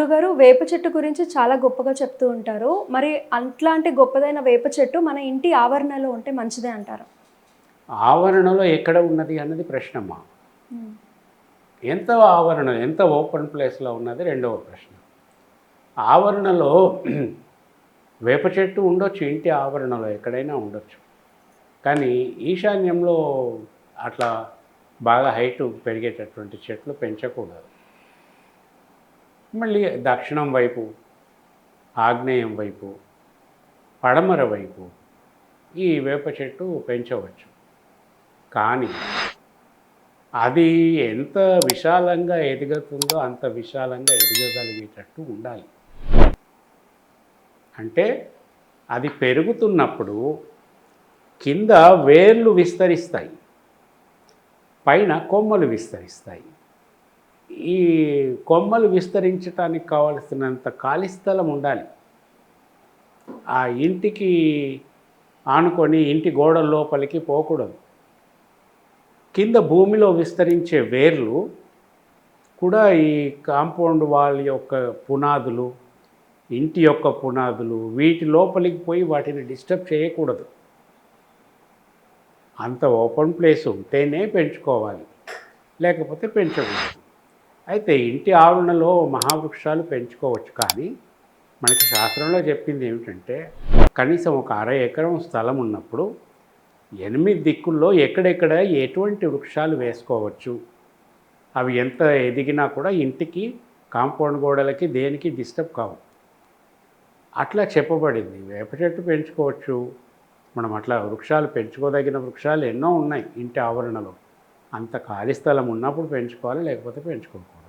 వేప చెట్టు గురించి చాలా గొప్పగా చెప్తూ ఉంటారు. మరి అట్లాంటి గొప్పదైన వేప చెట్టు మన ఇంటి ఆవరణలో ఉంటే మంచిదే అంటారు. ఆవరణలో ఎక్కడ ఉన్నది అన్నది ప్రశ్నమ్మా. ఎంత ఆవరణ ఎంత ఓపెన్ ప్లేస్లో ఉన్నది రెండవ ప్రశ్న. ఆవరణలో వేప చెట్టు ఉండొచ్చు ఇంటి ఆవరణలో ఎక్కడైనా ఉండొచ్చు. కానీ ఈశాన్యంలో అట్లా బాగా హైట్ పెరిగేటటువంటి చెట్లు పెంచకూడదు. మళ్ళీ దక్షిణం వైపు ఆగ్నేయం వైపు పడమర వైపు ఈ వేప చెట్టు పెంచవచ్చు. కానీ అది ఎంత విశాలంగా ఎదుగుతుందో అంత విశాలంగా ఎదగగలిగేటట్టు ఉండాలి. అంటే అది పెరుగుతున్నప్పుడు కింద వేర్లు విస్తరిస్తాయి పైన కొమ్మలు విస్తరిస్తాయి. ఈ కొమ్మలు విస్తరించడానికి కావలసినంత ఖాళీ స్థలం ఉండాలి. ఆ ఇంటికి ఆనుకొని ఇంటి గోడ లోపలికి పోకూడదు. కింద భూమిలో విస్తరించే వేర్లు కూడా ఈ కాంపౌండ్ వాల్ యొక్క పునాదులు ఇంటి యొక్క పునాదులు వీటి లోపలికి పోయి వాటిని డిస్టర్బ్ చేయకూడదు. అంత ఓపెన్ ప్లేస్ ఉంటేనే పెంచుకోవాలి. లేకపోతే పెంచకూడదు. అయితే ఇంటి ఆవరణలో మహావృక్షాలు పెంచుకోవచ్చు కానీ మనకి శాస్త్రంలో చెప్పింది ఏమిటంటే కనీసం ఒక అర ఎకరం స్థలం ఉన్నప్పుడు ఎనిమిది దిక్కుల్లో ఎక్కడెక్కడ ఎటువంటి వృక్షాలు వేసుకోవచ్చు? అవి ఎంత ఎదిగినా కూడా ఇంటికి కాంపౌండ్ గోడలకి దేనికి డిస్టర్బ్ కావు. అట్లా చెప్పబడింది. వేప చెట్టు పెంచుకోవచ్చు. మనం అట్లా వృక్షాలు పెంచుకోదగిన వృక్షాలు ఎన్నో ఉన్నాయి ఇంటి ఆవరణలో. అంత ఖాళీ స్థలం ఉన్నప్పుడు పెంచుకోవాలి లేకపోతే పెంచుకోకూడదు.